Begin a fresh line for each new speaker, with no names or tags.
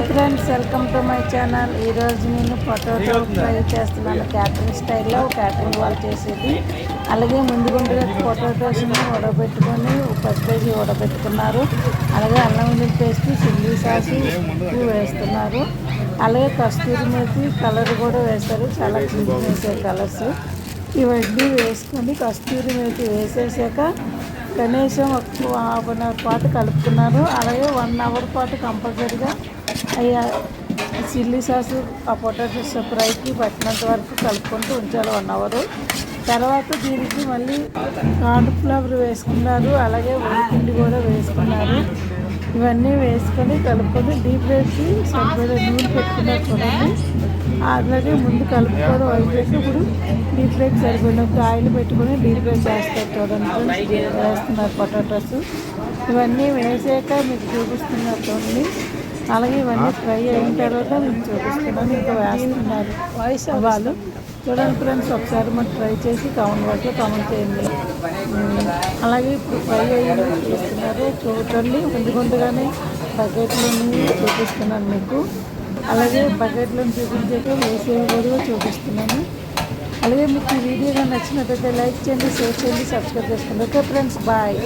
Hi friends welcome to my channel. ఈరోజు నేను potato fry చేస్తున్నాను క్యాటరింగ్ స్టైల్లో క్యాటరింగ్ వాళ్ళు చేసేది. అలాగే ముందు ముందుగా పొటాటోస్ని ఉడబెట్టుకొని పది కేజీ ఉడబెట్టుకున్నారు అలాగే అల్లం వెల్లుల్లి పేస్ట్ చిల్లీ సాసు ఉప్పు వేస్తున్నారు. అలాగే కస్తూరి మేతి కలర్ కూడా వేస్తారు చాలా క్లీన్ వేసే కలర్స్. ఇవన్నీ వేసుకొని కస్తూరి మేతి వేసేసాక కనీసం ఒక హాఫ్ అన్ అవర్ పాటు కలుపుకున్నారు. అలాగే వన్ అవర్ పాటు కంపల్సరీగా అయ్యా చిల్లీ సాసు ఆ పొటాటోస్ ఫ్రైకి పట్టినంత వరకు కలుపుకుంటూ ఉంచాలి వన్ అవరు. తర్వాత దీనికి మళ్ళీ కార్న్ ఫ్లవర్ వేసుకున్నారు అలాగే పిండి కూడా వేసుకున్నారు. ఇవన్నీ వేసుకొని కలుపుకొని డీప్ ఫ్రైకి సరిపడే నూనె పెట్టుకున్నారు చూడండి. అలాగే ముందు కలుపుకొని అయిపోయి ఇప్పుడు డీప్ ఫ్రైకి సరిపడినంత ఆయిల్ పెట్టుకొని డీప్ ఫ్రై చేస్తారు చూడండి వేస్తున్నారు పొటాటోస్ ఇవన్నీ వేసాక మీకు చూపిస్తున్నారు చూడండి. అలాగే ఇవన్నీ ఫ్రై అయిన తర్వాత మీకు చూపిస్తున్నాను. ఇంకా వేస్తున్నారు వాయిస్ వాళ్ళు. చూడండి ఫ్రెండ్స్ ఒకసారి మనం ట్రై చేసి కామెంట్ బాక్స్లో కామెంట్ చేయండి. అలాగే ఇప్పుడు ఫ్రై అయ్యి చూస్తున్నారు చూడండి ముందు ముందుగానే బకెట్లోని చూపిస్తున్నాను మీకు. అలాగే బకెట్లను చూపించేట్టు వేసేవి కూడా చూపిస్తున్నాను. అలాగే మీకు ఈ వీడియో నచ్చినట్లయితే లైక్ చేయండి షేర్ చేయండి సబ్స్క్రైబ్ చేసుకోండి. Okay friends bye.